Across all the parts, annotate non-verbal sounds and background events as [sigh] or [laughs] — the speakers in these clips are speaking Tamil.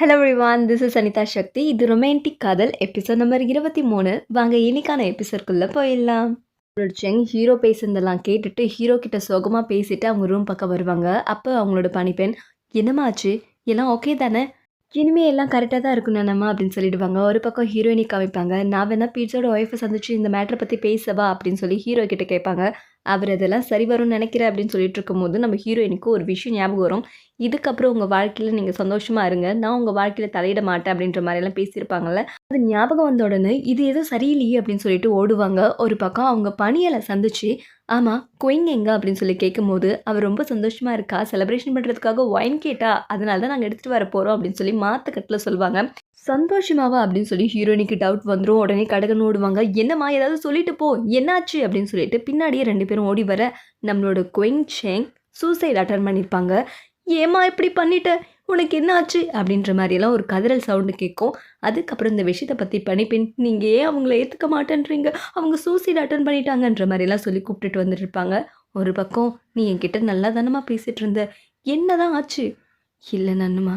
Hello everyone this is Anitha Sakthi இது ரொமான்டிக் காதல் எபிசோட் நம்பர் இருபத்தி மூணு. வாங்க இன்னைக்கான எபிசோட்குள்ளே போயிடலாம். செங் ஹீரோ பேசுனதெல்லாம் கேட்டுட்டு ஹீரோ கிட்ட சோகமாக பேசிட்டு அவங்க ரூம் பக்கம் வருவாங்க. அப்போ அவங்களோட பணிப்பெண் என்னமாச்சு எல்லாம் ஓகே தானே? இனிமே எல்லாம் கரெக்டாக தான் இருக்கும் நானம்மா அப்படின்னு சொல்லிடுவாங்க. ஒரு பக்கம் ஹீரோயினி காமிப்பாங்க நான் வேணா பீட்ஸோட ஒய்ஃபை சந்திச்சு இந்த மேட்டரை பற்றி பேசவா? அப்படின்னு சொல்லி ஹீரோ கிட்ட கேட்பாங்க. அவர் இதெல்லாம் சரி வரும்னு நினைக்கிறேன் அப்படின்னு சொல்லிட்டு இருக்கும்போது நம்ம ஹீரோயினுக்கு ஒரு விஷயம் ஞாபகம் வரும். இதுக்கப்புறம் உங்கள் வாழ்க்கையில் நீங்கள் சந்தோஷமாக இருங்க. நான் உங்கள் வாழ்க்கையில் தலையிட மாட்டேன் அப்படின்ற மாதிரிலாம் பேசியிருப்பாங்கல்ல. அது ஞாபகம் வந்த உடனே இது ஏதோ சரியில்லையே அப்படின்னு சொல்லிட்டு ஓடுவாங்க. ஒரு பக்கம் அவங்க பணியலை சந்திச்சு ஆமாம் குயிங் எங்க? அப்படின்னு சொல்லி கேட்கும்போது அவர் ரொம்ப சந்தோஷமாக இருக்கா? செலிப்ரேஷன் பண்ணுறதுக்காக ஒயின் கேட்டா அதனால தான் நாங்கள் எடுத்துகிட்டு வர போகிறோம் அப்படின்னு சொல்லி மாத்துக்கட்டில் சொல்லுவாங்க. சந்தோஷமாவா அப்படின்னு சொல்லி ஹீரோயினுக்கு டவுட் வந்துடும் உடனே கடகன் ஓடுவாங்க. என்னம்மா ஏதாவது சொல்லிட்டு போ. என்னாச்சு அப்படின்னு சொல்லிட்டு பின்னாடியே ரெண்டு பேரும் ஓடி வர நம்மளோட குயிங் சேங் சூசைட் அட்டன் பண்ணியிருப்பாங்க ஏமா இப்படி பண்ணிட்ட? உனக்கு என்ன ஆச்சு அப்படின்ற மாதிரியெல்லாம் ஒரு கதறல் சவுண்டு கேட்கும். அதுக்கப்புறம் இந்த விஷயத்தை பற்றி பணிப்பெண் நீங்கள் ஏன் அவங்கள ஏற்றுக்க மாட்டேன்றீங்க? அவங்க சூசைட் அட்டன் பண்ணிட்டாங்கன்ற மாதிரிலாம் சொல்லி கூப்பிட்டுட்டு வந்துட்டு இருப்பாங்க ஒரு பக்கம் நீ என்கிட்ட நல்லா தானம்மா பேசிகிட்டு இருந்த? என்னதான் ஆச்சு? இல்லை நன்னுமா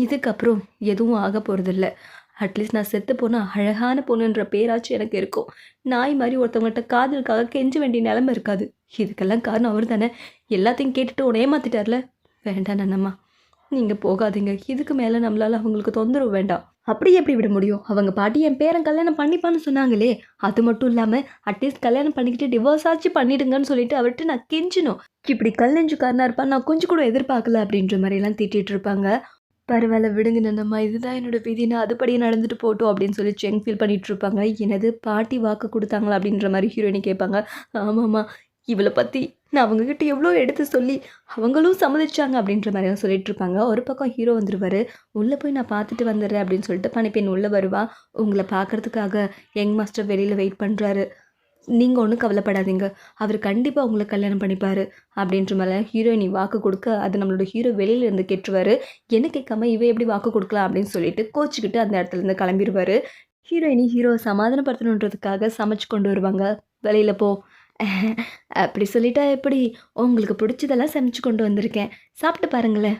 இதுக்கப்புறம் எதுவும் ஆக போகிறதில்ல அட்லீஸ்ட் நான் செத்து போனால் அழகான பொண்ணுன்ற பேராச்சும் எனக்கு இருக்கும். நாய் மாதிரி ஒருத்தவங்கள்ட்ட காதலுக்காக கெஞ்ச வேண்டிய நிலமை இருக்காது. இதுக்கெல்லாம் காரணம் அவர் தானே? எல்லாத்தையும் கேட்டுட்டு உன்னை ஏமாத்திட்டார்ல? வேண்டாம் நன்னம்மா. நீங்கள் போகாதீங்க. இதுக்கு மேலே நம்மளால் அவங்களுக்கு தொந்தரவு வேண்டாம். அப்படி எப்படி விட முடியும்? அவங்க பாட்டி என் பேரன் கல்யாணம் பண்ணிப்பான்னு சொன்னாங்களே. அது மட்டும் இல்லாமல் அட்லீஸ்ட் கல்யாணம் பண்ணிக்கிட்டு டிவோர்ஸ் ஆச்சு பண்ணிடுங்கன்னு சொல்லிட்டு அவர்கிட்ட நான் கெஞ்சினோம். இப்படி கல்லெஞ்சுக்காரனா இருப்பான். நான் கொஞ்சம் கூட எதிர்பார்க்கல அப்படின்ற மாதிரிலாம் திட்டிகிட்டு இருப்பாங்க. பரவாயில்ல விடுங்க நம்ம இதுதான் என்னோட விதி. நான் அதுபடியே நடந்துட்டு போட்டோம் அப்படின்னு சொல்லி செங் ஃபீல் பண்ணிகிட்ருப்பாங்க எனது பாட்டி வாக்கு கொடுத்தாங்களா அப்படின்ற மாதிரி ஹீரோயினி கேட்பாங்க. ஆமாம்மா. இவளை பற்றி நான் அவங்கக்கிட்ட எவ்வளோ எடுத்து சொல்லி அவங்களும் சம்மதிச்சாங்க அப்படின்ற மாதிரிலாம் சொல்லிட்டு இருப்பாங்க ஒரு பக்கம் ஹீரோ வந்துடுவார் உள்ளே போய் நான் பார்த்துட்டு வந்துடுறேன் அப்படின்னு சொல்லிட்டு பணிப்பெண் உள்ளே வருவா. உங்களை பார்க்கறதுக்காக யங் மாஸ்டர் வெளியில் வெயிட் பண்ணுறாரு நீங்கள் ஒன்றும் கவலைப்படாதீங்க. அவர் கண்டிப்பாக உங்களை கல்யாணம் பண்ணிப்பார் அப்படின்ற மேலே ஹீரோயினி வாக்கு கொடுக்க அது நம்மளோட ஹீரோ வெளியிலேருந்து கேட்டுருவார். என்ன கேட்காம இவ எப்படி வாக்கு கொடுக்கலாம் அப்படின்னு சொல்லிட்டு கோச்சிக்கிட்டு அந்த இடத்துலேருந்து கிளம்பிடுவார் ஹீரோயினி ஹீரோ சமாதானப்படுத்தணுன்றதுக்காக சமைச்சு கொண்டு வருவாங்க. வெளியில் போ. [laughs] அப்படி சொல்லிட்டா எப்படி? உங்களுக்கு பிடிச்சதெல்லாம் சமைச்சு கொண்டு வந்திருக்கேன். சாப்பிட்டு பாருங்களேன்.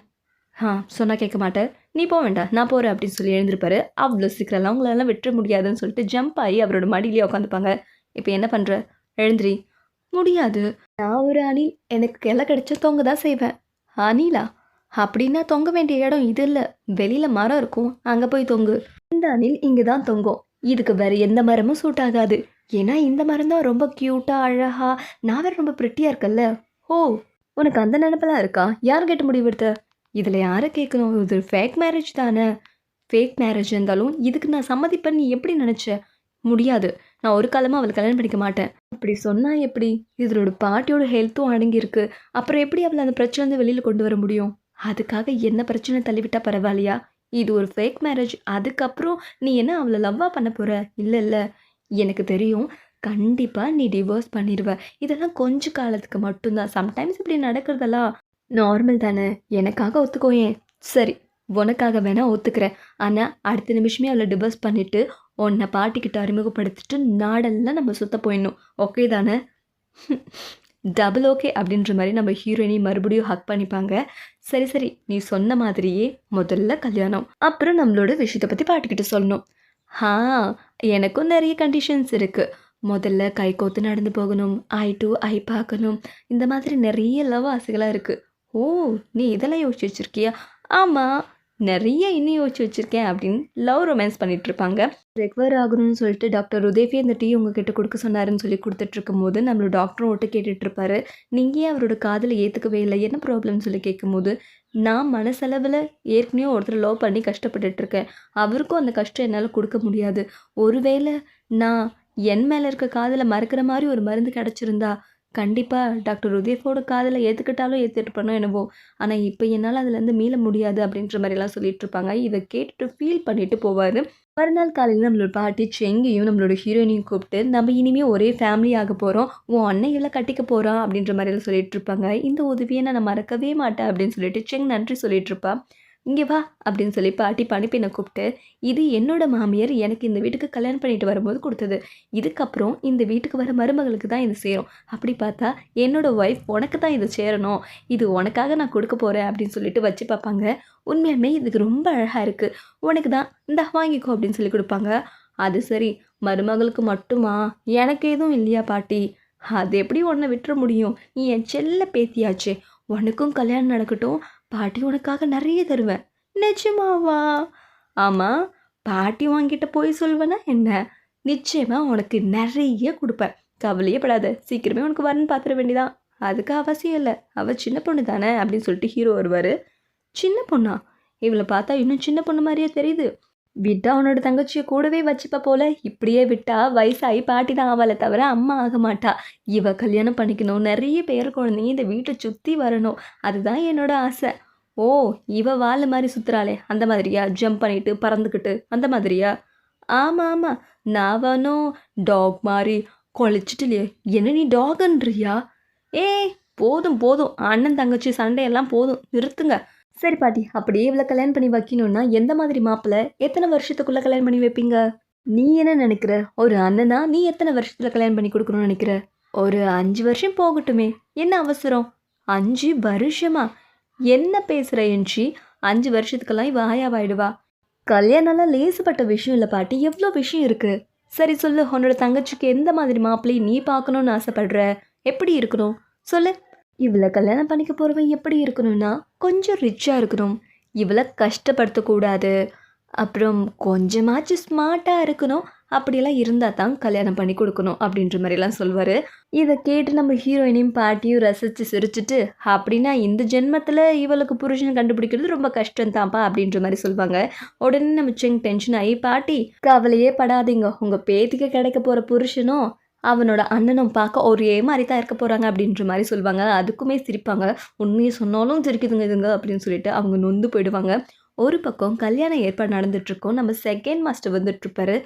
ஆ சொன்னால் கேட்க மாட்டேன் நீ போக வேண்டாம் நான் போகிறேன் அப்படின்னு சொல்லி எழுந்திருப்பாரு. அவ்வளோ சீக்கிரம்லாம் அவங்களெல்லாம் விட்டுற முடியாதுன்னு சொல்லிட்டு ஜம்ப் ஆகி அவரோட மடியிலேயே உட்காந்துப்பாங்க. இப்போ என்ன பண்ணுற எழுந்திரி. முடியாது. நான் ஒரு அணில் எனக்கு கிளை கிடைச்சா தொங்க தான் செய்வேன் அணிலா அப்படின்னா தொங்க வேண்டிய இடம் இது இல்லை. வெளியில் மரம் இருக்கும். அங்கே போய் தொங்கு. இந்த அணில் இங்கே தான் தொங்கும். இதுக்கு வேறு எந்த மரமும் சூட் ஆகாது. ஏன்னா இந்த மரம் தான் ரொம்ப க்யூட்டாக அழகா நான் வேற ரொம்ப ப்ரிட்டியாக இருக்கல்ல. ஓ உனக்கு அந்த நினப்பெல்லாம் இருக்கா? யார் கேட்டு முடிவெடுத்த இதில் யாரை கேட்கணும் இது ஃபேக் மேரேஜ் தானே. ஃபேக் மேரேஜ் இருந்தாலும் இதுக்கு நான் சம்மதிப்பேன் நீ எப்படி நினச்ச? முடியாது. நான் ஒரு காலமாக அவளை கல்யாணம் பண்ணிக்க மாட்டேன். அப்படி சொன்னால் எப்படி? இதனோட பாட்டியோட ஹெல்த்தும் அடங்கியிருக்கு. அப்புறம் எப்படி அவளை அந்த பிரச்சனை வந்து வெளியில் கொண்டு வர முடியும்? அதுக்காக என்ன பிரச்சனை தள்ளிவிட்டால் பரவாயில்லையா? இது ஒரு ஃபேக் மேரேஜ் அதுக்கப்புறம் நீ என்ன அவளை லவ்வாக பண்ண போகிற இல்லை இல்லை. எனக்கு தெரியும் கண்டிப்பாக நீ டிவோர்ஸ் பண்ணிடுவ இதெல்லாம் கொஞ்ச காலத்துக்கு மட்டும்தான். சம்டைம்ஸ் இப்படி நடக்கிறதெல்லாம் நார்மல் தானே. எனக்காக ஒத்துக்கோயேன் சரி உனக்காக வேணால் ஒத்துக்கிறேன். ஆனால் அடுத்த நிமிஷமே அவளை டிவோர்ஸ் பண்ணிவிட்டு உன்னை பாட்டிக்கிட்ட அறிமுகப்படுத்திட்டு நாடெல்லாம் நம்ம சுத்த போயிடணும். ஓகே தானே? டபுள் ஓகே அப்படின்ற மாதிரி நம்ம ஹீரோயினி மறுபடியும் ஹக் பண்ணிப்பாங்க. சரி சரி நீ சொன்ன மாதிரியே முதல்ல கல்யாணம். அப்புறம் நம்மளோட விஷயத்தை பற்றி பாட்டிக்கிட்ட சொல்லணும். ஹா எனக்கும் நிறைய கண்டிஷன்ஸ் இருக்குது முதல்ல கை கோத்து நடந்து போகணும் ஐ டு ஐ பார்க்கணும். இந்த மாதிரி நிறைய லவ் ஆசைகளாக இருக்குது ஓ நீ இதெல்லாம் யோசிச்சு வச்சுருக்கியா? ஆமாம் நிறைய இன்னும் யோசிச்சு வச்சுருக்கேன் அப்படின்னு லவ் ரொமான்ஸ் பண்ணிகிட்ருப்பாங்க ரெக்வர் ஆகணும்னு சொல்லிட்டு டாக்டர் உதயவே இந்த டீ உங்ககிட்ட கொடுக்க சொன்னாருன்னு சொல்லி கொடுத்துட்ருக்கும் போது நம்மளோட டாக்டரும் ஒட்டு கேட்டுட்ருப்பாரு நீங்கள் ஏன் அவரோட காதில் ஏற்றுக்கவே இல்லை? என்ன ப்ராப்ளம்னு சொல்லி கேட்கும்போது நான் மனசளவில் ஏற்கனவே ஒருத்தர் லவ் பண்ணி கஷ்டப்பட்டுட்ருக்கேன் அவருக்கும் அந்த கஷ்டம் என்னால் கொடுக்க முடியாது. ஒருவேளை நான் என் மேலே இருக்க காதில் மறக்கிற மாதிரி ஒரு மருந்து கிடச்சிருந்தா கண்டிப்பாக டாக்டர் உதயஃபோட காதில் ஏற்றுக்கிட்டாலும் ஏற்றுட்டுப்பனோ என்னவோ. ஆனால் இப்போ என்னால் அதுலேருந்து மீள முடியாது அப்படின்ற மாதிரிலாம் சொல்லிட்டு இருப்பாங்க இதை கேட்டுட்டு ஃபீல் பண்ணிட்டு போவார். மறுநாள் காலையில் நம்மளோட பாட்டி செங்கையும் நம்மளோட ஹீரோயினையும் கூப்பிட்டு நம்ம இனிமேல் ஒரே ஃபேமிலி ஆக போகிறோம் உன் அன்னையெல்லாம் கட்டிக்க போகிறான் அப்படின்ற மாதிரிலாம் சொல்லிட்டு இருப்பாங்க இந்த உதவியை நான் மறக்கவே மாட்டேன் அப்படின்னு சொல்லிட்டு செங் நன்றி சொல்லிட்டு இருப்பாள் இங்கே வா அப்படின்னு சொல்லி பாட்டி பணிப்பெண்ணை கூப்பிட்டு இது என்னோட மாமியார் எனக்கு இந்த வீட்டுக்கு கல்யாணம் பண்ணிட்டு வரும்போது கொடுத்தது. இதுக்கப்புறம் இந்த வீட்டுக்கு வர மருமகளுக்கு தான் இது சேரும். அப்படி பார்த்தா என்னோட ஒய்ஃப் உனக்கு தான் இது சேரணும். இது உனக்காக நான் கொடுக்க போகிறேன் அப்படின்னு சொல்லிட்டு வச்சு பார்ப்பாங்க. உண்மையாலுமே இதுக்கு ரொம்ப அழகாக இருக்குது உனக்கு தான் இந்த வாங்கிக்கோ அப்படின்னு சொல்லி கொடுப்பாங்க. அது சரி. மருமகளுக்கு மட்டுமா? எனக்கு எதுவும் இல்லையா பாட்டி? அது எப்படி உன்னை விட்டுற முடியும்? நீ என் செல்ல பேத்தியாச்சே. உனக்கும் கல்யாணம் நடக்கட்டும். பாட்டி உனக்காக நிறைய தருவேன். நிஜமாவா? ஆமாம் பாட்டி வாங்கிட்ட போய் சொல்வேனா என்ன? நிச்சயமாக உனக்கு நிறைய கொடுப்பேன். கவலையே படாத சீக்கிரமே உனக்கு வரன்னு பார்த்துட வேண்டியதான் அதுக்கு அவசியம் இல்லை. அவள் சின்ன பொண்ணு தானே அப்படின்னு சொல்லிட்டு ஹீரோ வருவார். சின்ன பொண்ணா? இவளை பார்த்தா இன்னும் சின்ன பொண்ணு மாதிரியே தெரியுது. விட்டா அவனோட தங்கச்சியை கூடவே வச்சுப்ப போல. இப்படியே விட்டா வயசாகி பாட்டி தான் ஆவலை தவிர அம்மா ஆக மாட்டா. இவ கல்யாணம் பண்ணிக்கணும். நிறைய பேர் குழந்தைங்க இந்த வீட்டை சுற்றி வரணும். அதுதான் என்னோட ஆசை. ஓ இவ வாழ மாதிரி சுற்றுறாளே அந்த மாதிரியா? ஜம்ப் பண்ணிட்டு பறந்துக்கிட்டு அந்த மாதிரியா? ஆமாம் ஆமாம் நான் வேணும் டாக் மாதிரி. கொலைச்சிட்டு இல்லையே என்ன நீ டாகன்றியா ஏய் போதும் போதும். அண்ணன் தங்கச்சி சண்டையெல்லாம் போதும். நிறுத்துங்க. சரி பாட்டி அப்படியே இவ்வளோ கல்யாணம் பண்ணி வைக்கணும்னா எந்த மாதிரி மாப்பிள்ளை எத்தனை வருஷத்துக்குள்ளே கல்யாணம் பண்ணி வைப்பீங்க? நீ என்ன நினைக்கிற? ஒரு அண்ணனா நீ எத்தனை வருஷத்தில் கல்யாணம் பண்ணி கொடுக்கணும்னு நினைக்கிற? ஒரு அஞ்சு வருஷம் போகட்டுமே. என்ன அவசரம்? அஞ்சு வருஷமா? என்ன பேசுகிற என்ச்சி? அஞ்சு வருஷத்துக்கெல்லாம் இவ ஆயாவாயிடுவா. கல்யாணம்லாம் லேசுப்பட்ட விஷயம் இல்லை பாட்டி எவ்வளோ விஷயம் இருக்குது சரி சொல்லு உன்னோட தங்கச்சிக்கு எந்த மாதிரி மாப்பிள்ளையை நீ பார்க்கணுன்னு ஆசைப்படுற? எப்படி இருக்கணும்? சொல்லு. இவளை கல்யாணம் பண்ணிக்க போகிறவன் எப்படி இருக்கணும்னா கொஞ்சம் ரிச்சாக இருக்கணும். இவளை கஷ்டப்படுத்தக்கூடாது அப்புறம் கொஞ்சமாச்சும் ஸ்மார்ட்டாக இருக்கணும். அப்படியெல்லாம் இருந்தால் தான் கல்யாணம் பண்ணி கொடுக்கணும் அப்படின்ற மாதிரிலாம் சொல்லுவார் இதை கேட்டு நம்ம ஹீரோயினையும் பாட்டியும் ரசித்து சிரிச்சிட்டு அப்படின்னா இந்த ஜென்மத்தில் இவளுக்கு புருஷன் கண்டுபிடிக்கிறது ரொம்ப கஷ்டம் தான்ப்பா அப்படின்ற மாதிரி சொல்லுவாங்க உடனே நம்ம செங் டென்ஷன் ஆகி பாட்டி கவலையே படாதீங்க. உங்கள் பேத்திக்கு கிடைக்க போகிற புருஷனும் அவனோட அண்ணனும் பார்க்க ஒரே மாதிரி தான் இருக்க போகிறாங்க அப்படின்ற மாதிரி சொல்லுவாங்க. அதுக்குமே சிரிப்பாங்க. உண்மையை சொன்னாலும் சிரிக்குதுங்க இதுங்க அப்படின்னு சொல்லிட்டு அவங்க நொந்து போயிடுவாங்க. ஒரு பக்கம் கல்யாண ஏற்பாடு நடந்துட்டுருக்கோம் நம்ம செகண்ட் மாஸ்டர் வந்துட்டுருப்பாரு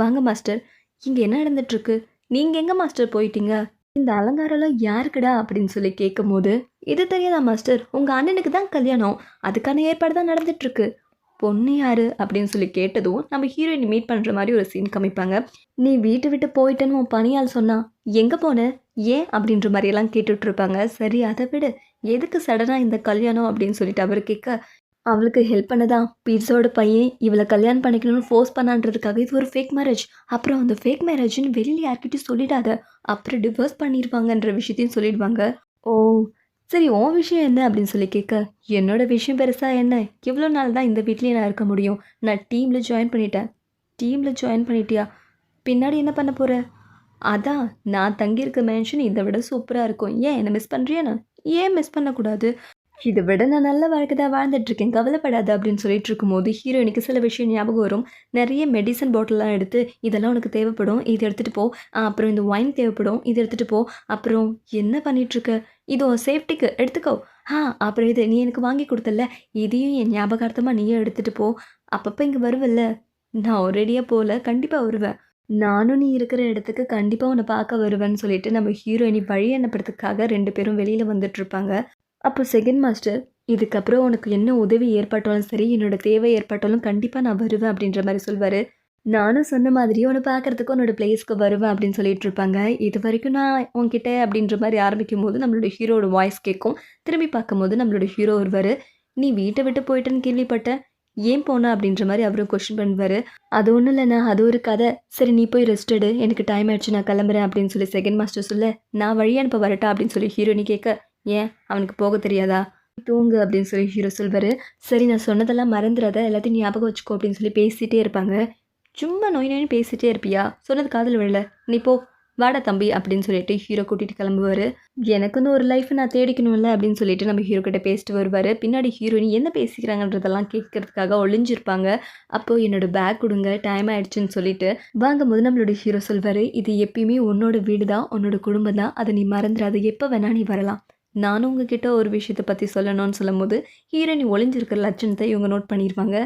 வாங்க மாஸ்டர் இங்கே என்ன நடந்துட்டுருக்கு நீங்கள் எங்கே மாஸ்டர் போயிட்டீங்க? இந்த அலங்காரம்லாம் யாருக்குடா? அப்படின்னு சொல்லி கேட்கும்போது இது தெரியாதா மாஸ்டர் உங்கள் அண்ணனுக்கு தான் கல்யாணம். அதுக்கான ஏற்பாடு தான் நடந்துட்டுருக்கு பொண்ணு யாரு அப்படின்னு சொல்லி கேட்டதும் நம்ம ஹீரோயின் மீட் பண்ணுற மாதிரி ஒரு சீன் காமிப்பாங்க. நீ வீட்டை விட்டு போயிட்டேன்னு உன் பணியால் சொன்னா எங்கே போன? ஏன்? அப்படின்ற மாதிரியெல்லாம் கேட்டுட்ருப்பாங்க சரி அதை விடு. எதுக்கு சடனாக இந்த கல்யாணம்? அப்படின்னு சொல்லிட்டு அவர் கேட்க அவளுக்கு ஹெல்ப் பண்ணதான் பீட்ஸோட பையன் இவளை கல்யாணம் பண்ணிக்கணும்னு ஃபோர்ஸ் பண்ணான்றதுக்காக இது ஒரு ஃபேக் மேரேஜ் அப்புறம் அந்த ஃபேக் மேரேஜ்னு வெளியில் யார்கிட்டையும் சொல்லிடாத. அப்புறம் டிவோர்ஸ் பண்ணிடுவாங்கன்ற விஷயத்தையும் சொல்லிடுவாங்க. ஓ சரி உன் விஷயம் என்ன அப்படின்னு சொல்லி கேட்க என்னோட விஷயம் பெருசாக என்ன? இவ்வளோ நாள் தான் இந்த வீட்லேயே நான் இருக்க முடியும். நான் டீமில் ஜாயின் பண்ணிட்டேன். டீமில் ஜாயின் பண்ணிட்டியா? பின்னாடி என்ன பண்ண போகிற அதான் நான் தங்கியிருக்க மேன்ஷன் இதை விட சூப்பராக இருக்கும். ஏன் என்னை மிஸ் பண்ணுறியா ஏன் மிஸ் பண்ணக்கூடாது? இதை விட நான் நல்ல வாழ்க்கை தான் வாழ்ந்துட்டுருக்கேன். கவலைப்படாத அப்படின்னு சொல்லிட்டு இருக்கும்போது ஹீரோயினுக்கு சில விஷயம் ஞாபகம் வரும். நிறைய மெடிசன் பாட்டில்லாம் எடுத்து இதெல்லாம் உனக்கு தேவைப்படும். இது எடுத்துகிட்டு போ. அப்புறம் இந்த ஒயின் தேவைப்படும். இது எடுத்துகிட்டு போ. அப்புறம் என்ன பண்ணிகிட்ருக்க இது உன் சேஃப்டிக்கு எடுத்துக்கோ. ஆ அப்புறம் இது நீ எனக்கு வாங்கி கொடுத்தல இதையும் என் ஞாபகார்த்தமாக நீயே எடுத்துகிட்டு போ. அப்பப்போ இங்கே வருவல்ல. நான் ஒரேடியாக போகல கண்டிப்பாக வருவேன். நானும் நீ இருக்கிற இடத்துக்கு கண்டிப்பாக உன்னை பார்க்க வருவேன்னு சொல்லிட்டு நம்ம ஹீரோயினி வழி அனுப்புறதுக்காக ரெண்டு பேரும் வெளியில் வந்துட்டுருப்பாங்க. அப்போ செகண்ட் மாஸ்டர் இதுக்கப்புறம் உனக்கு என்ன உதவி ஏற்பட்டாலும் சரி என்னோட தேவை ஏற்பட்டாலும் கண்டிப்பாக நான் வருவேன் அப்படின்ற மாதிரி சொல்வார். நானும் சொன்ன மாதிரி உன்னை பார்க்குறதுக்கு உன்னோட பிளேஸ்க்கு வருவேன் அப்படின்னு சொல்லிட்டு இருப்பாங்க. இது வரைக்கும் நான் உன்கிட்ட அப்படின்ற மாதிரி ஆரம்பிக்கும் போது நம்மளோட ஹீரோட வாய்ஸ் கேட்கும் திரும்பி பார்க்கும்போது நம்மளோட ஹீரோ வருவார். நீ வீட்டை விட்டு போயிட்டேன்னு கேள்விப்பட்டேன் ஏன் போனா? அப்படின்ற மாதிரி அவரும் கொஷின் பண்ணுவார். அது ஒன்றும் இல்லைண்ணா. அது ஒரு கதை. சரி நீ போய் ரெஸ்ட் எடு. எனக்கு டைம் ஆயிடுச்சு. நான் கிளம்புறேன். அப்படின்னு சொல்லி செகண்ட் மாஸ்டர் சொல்ல நான் வழி அனுப்ப வரட்டா? அப்படின்னு சொல்லி ஹீரோனி கேட்க ஏன்? அவனுக்கு போக தெரியாதா? தூங்கு. அப்படின்னு சொல்லி ஹீரோ சொல்வார். சரி நான் சொன்னதெல்லாம் மறந்துடாத எல்லாத்தையும் ஞாபகம் வச்சுக்கோ. அப்படின்னு சொல்லி பேசிகிட்டே இருப்பாங்க. சும்மா நோய் நோயின்னு பேசிகிட்டே இருப்பியா? சொன்னது காதில் விழல. நீ போ வாடா தம்பி அப்படின்னு சொல்லிட்டு ஹீரோ கூட்டிகிட்டு கிளம்புவார். வந்து ஒரு லைஃப் நான் தேடிக்கணும்ல அப்படின்னு சொல்லிட்டு நம்ம ஹீரோ கிட்ட பேசிட்டு வருவார். பின்னாடி ஹீரோயின் என்ன பேசிக்கிறாங்கன்றதெல்லாம் கேட்கறதுக்காக ஒளிஞ்சிருப்பாங்க. அப்போது என்னோட பேக் கொடுங்க டைம் ஆயிடுச்சுன்னு சொல்லிட்டு வாங்கும்போது நம்மளோட ஹீரோ சொல்வார் இது எப்பயுமே உன்னோட வீடு தான் உன்னோட குடும்பம் தான் அதை நீ மறந்துடாத. எப்போ வேணா நீ வரலாம். நானும் உங்ககிட்ட ஒரு விஷயத்தை பற்றி சொல்லணும்னு சொல்லும்போது ஹீரோயின் ஒளிஞ்சிருக்கிற லட்சணத்தை இவங்க நோட் பண்ணிடுவாங்க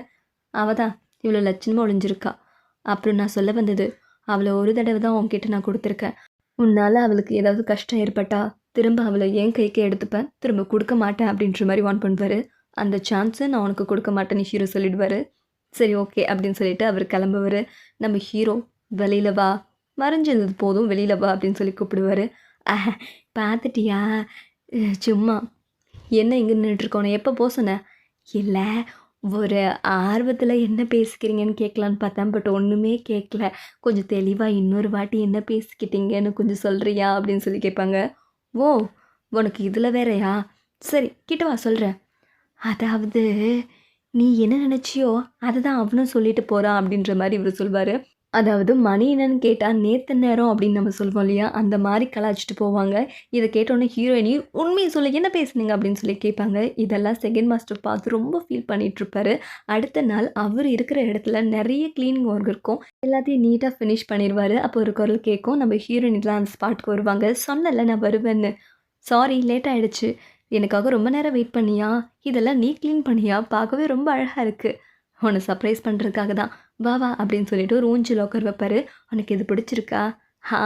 அவள் தான் இவ்வளோ லட்சணமாக ஒளிஞ்சிருக்கா. அப்புறம் நான் சொல்ல வந்தது. அவளை ஒரு தடவை தான் உன்கிட்ட நான் கொடுத்துருக்கேன். உன்னால் அவளுக்கு ஏதாவது கஷ்டம் ஏற்பட்டா திரும்ப அவளை என் கைக்கு எடுத்துப்பேன். திரும்ப கொடுக்க மாட்டேன் அப்படின்ற மாதிரி வான் பண்ணுவார். அந்த சான்ஸை நான் உனக்கு கொடுக்க மாட்டேன்னு ஹீரோ சொல்லிடுவார். சரி ஓகே அப்படின்னு சொல்லிட்டு அவர் கிளம்புவார். நம்ம ஹீரோ வெளியில் வா. மறைஞ்சது போதும் வெளியில் வா அப்படின்னு சொல்லி கூப்பிடுவார். "அஹ், பார்த்துட்டியா? சும்மா. என்ன இங்கே நின்றுட்டுருக்கோம் எப்போ போ சொன்னேன் இல்லை ஒரு ஆர்வத்தில் என்ன பேசிக்கிறீங்கன்னு கேட்கலான்னு பார்த்தேன். பட் ஒன்றுமே கேட்கல கொஞ்சம் தெளிவாக இன்னொரு வாட்டி என்ன பேசிக்கிட்டீங்கன்னு கொஞ்சம் சொல்கிறியா அப்படின்னு சொல்லி கேட்பாங்க. ஓ உனக்கு இதில் வேறயா? சரி கிட்ட வா சொல்கிறேன் அதாவது நீ என்ன நினச்சியோ அதை தான் அவனும் சொல்லிட்டு போகிறான் அப்படின்ற மாதிரி இவர் சொல்வார். அதாவது மணி என்னன்னு கேட்டால் நேற்று நேரம் அப்படின்னு நம்ம சொல்லுவோம் இல்லையா? அந்த மாதிரி கலாச்சிட்டு போவாங்க. இதை கேட்டோன்னே ஹீரோயினி உண்மையை சொல்லி என்ன பேசுனீங்க? அப்படின்னு சொல்லி கேட்பாங்க. இதெல்லாம் செகண்ட் மாஸ்டர் பார்த்து ரொம்ப ஃபீல் பண்ணிகிட்ருப்பாரு அடுத்த நாள் அவர் இருக்கிற இடத்துல நிறைய க்ளீனிங் ஒர்க் இருக்கும். எல்லாத்தையும் நீட்டாக ஃபினிஷ் பண்ணிடுவார். அப்போ ஒரு குரல் கேட்கும். நம்ம ஹீரோயினிலாம் அந்த ஸ்பாட்டுக்கு வருவாங்க. சொன்னல நான் வருவேன்னு. சாரி லேட் ஆகிடுச்சு எனக்காக ரொம்ப நேரம் வெயிட் பண்ணியா? இதெல்லாம் நீ க்ளீன் பண்ணியா? பார்க்கவே ரொம்ப அழகாக இருக்குது உன்னை சர்ப்ரைஸ் பண்ணுறதுக்காக தான். வா வா அப்படின்னு சொல்லிட்டு ஒரு ஊஞ்சல் உட்கார் வைப்பாரு. உனக்கு இது பிடிச்சிருக்கா? ஆ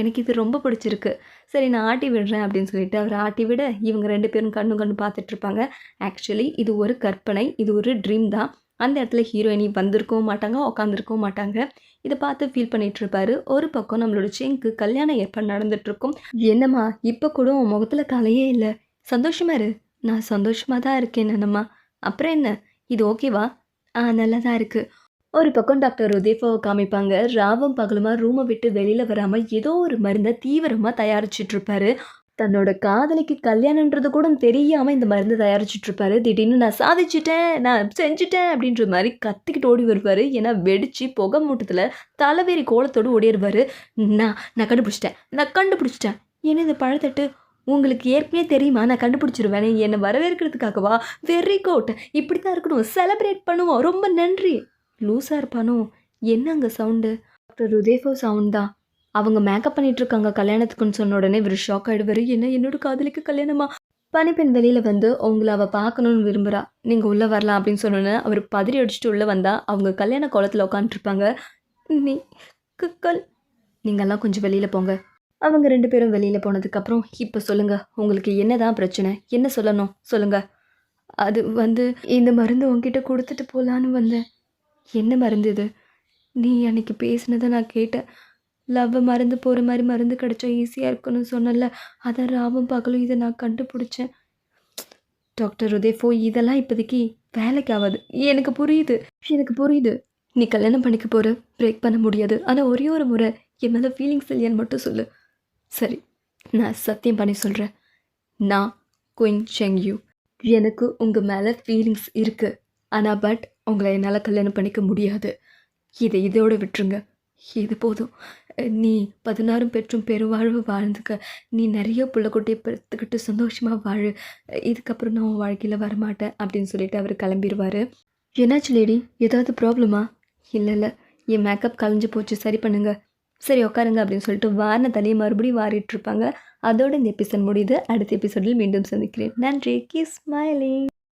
எனக்கு இது ரொம்ப பிடிச்சிருக்கு. சரி நான் ஆட்டி விடுறேன் அப்படின்னு சொல்லிட்டு அவர் ஆட்டி விட இவங்க ரெண்டு பேரும் கண்ணு கண்ணு பார்த்துட்டு இருப்பாங்க. ஆக்சுவலி இது ஒரு கற்பனை இது ஒரு ட்ரீம் தான். அந்த இடத்துல ஹீரோயினி வந்திருக்கவும் மாட்டாங்க உட்காந்துருக்கவும் மாட்டாங்க. இதை பார்த்து ஃபீல் பண்ணிட்டு இருப்பாரு. ஒரு பக்கம் நம்மளோட செங்க்கு கல்யாணம் எப்போ நடந்துட்டு இருக்கும். என்னம்மா இப்போ கூட உன் முகத்தில் கலையே இல்லை. சந்தோஷமா இரு. நான் சந்தோஷமாக தான் இருக்கேன் என்னம்மா அப்புறம் என்ன? இது ஓகேவா நல்லா தான் இருக்குது ஒரு பக்கம் டாக்டர் உதேஃபாவை காமிப்பாங்க. ராவும் பகலுமா ரூமை விட்டு வெளியில் வராமல் ஏதோ ஒரு மருந்தை தீவிரமாக தயாரிச்சிட்ருப்பாரு தன்னோட காதலிக்கு கல்யாணன்றது கூட தெரியாமல் இந்த மருந்து தயாரிச்சிட்ருப்பாரு திடீர்னு நான் சாதிச்சிட்டேன் நான் செஞ்சுட்டேன் அப்படின்ற மாதிரி கத்திக்கிட்டு ஓடி வருவார். ஏன்னா வெடித்து புகை மூட்டத்தில் தலைவேறி கோலத்தோடு ஓடிடுவார் நான் நான் கண்டுபிடிச்சிட்டேன் நான் கண்டுபிடிச்சிட்டேன். ஏன்னா இந்த பழத்தட்டு? உங்களுக்கு ஏற்கனவே தெரியுமா? நான் கண்டுபிடிச்சிருவேன். என்னை வரவேற்கிறதுக்காகவா? வெரி குட் இப்படி தான் இருக்கணும். செலப்ரேட் பண்ணுவோம். ரொம்ப நன்றி. லூஸாக இருப்பானோ? என்ன அங்கே சவுண்டு டாக்டர் ருதேஃபோ சவுண்ட் தான். அவங்க மேக்கப் பண்ணிட்டு இருக்காங்க கல்யாணத்துக்குன்னு சொன்ன உடனே இவர் ஷாக் ஆகிடுவார் என்ன என்னோட காதலிக்கு கல்யாணமா? பனிப்பெண் வெளியில் வந்து உங்களை அவள் பார்க்கணுன்னு விரும்புகிறா நீங்கள் உள்ளே வரலாம் அப்படின்னு சொன்னோன்னே அவர் பதறி அடிச்சுட்டு உள்ளே வந்தால் அவங்க கல்யாண கோலத்தில் உட்காந்துருப்பாங்க நீ க- கல். நீங்கள்லாம் கொஞ்சம் வெளியில் போங்க. அவங்க ரெண்டு பேரும் வெளியில் போனதுக்கப்புறம் இப்போ சொல்லுங்கள் உங்களுக்கு என்னதான் பிரச்சனை? என்ன சொல்லணும்? சொல்லுங்கள் அது வந்து இந்த மருந்து உங்ககிட்ட கொடுத்துட்டு போகலான்னு வந்தேன். என்ன மருந்து இது? நீ அன்னைக்கு பேசினதை நான் கேட்டேன். லவ் மருந்து போகிற மாதிரி மருந்து கிடச்சா ஈஸியாக இருக்குன்னு சொன்னல அதான் ராவும் பகலும் இதை நான் கண்டுபிடிச்சேன். டாக்டர் உதயஃபோ இதெல்லாம் இப்போதைக்கு வேலைக்கு ஆகாது. எனக்கு புரியுது. எனக்கு புரியுது. நீ கல்யாணம் பண்ணிக்க போகிற பிரேக் பண்ண முடியாது. ஆனால் ஒரே ஒரு முறை என் மேலே ஃபீலிங்ஸ் இல்லையான்னு மட்டும் சொல்லு. சரி நான் சத்தியம் பண்ணி சொல்கிறேன் நான் குயின் செங் யூ. எனக்கு உங்கள் மேலே ஃபீலிங்ஸ் இருக்குது ஆனால் பட் உங்களை என்னால் கல்யாணம் பண்ணிக்க முடியாது. இதை இதோடு விட்டுருங்க. இது போதும். நீ பதினாறும் பெற்றும் பெருவாழ்வு வாழ்ந்துக்க. நீ நிறைய புள்ளக்குட்டியை பெற்றுக்கிட்டு சந்தோஷமாக வாழு. இதுக்கப்புறம் நான் உன் வாழ்க்கையில் வரமாட்டேன் அப்படின்னு சொல்லிட்டு அவர் கிளம்பிடுவார் என்னாச்சு லேடி ஏதாவது ப்ராப்ளமா இல்லை இல்லை. என் மேக்கப் கலைஞ்சு போச்சு. சரி பண்ணுங்கள் சரி உட்காருங்க அப்படின்னு சொல்லிட்டு வாரின தலையை மறுபடியும் வாரிட்டு இருப்பாங்க. அதோட இந்த எபிசோட் முடியுது. அடுத்த எபிசோடில் மீண்டும் சந்திக்கிறேன். நன்றி. Kiss smiling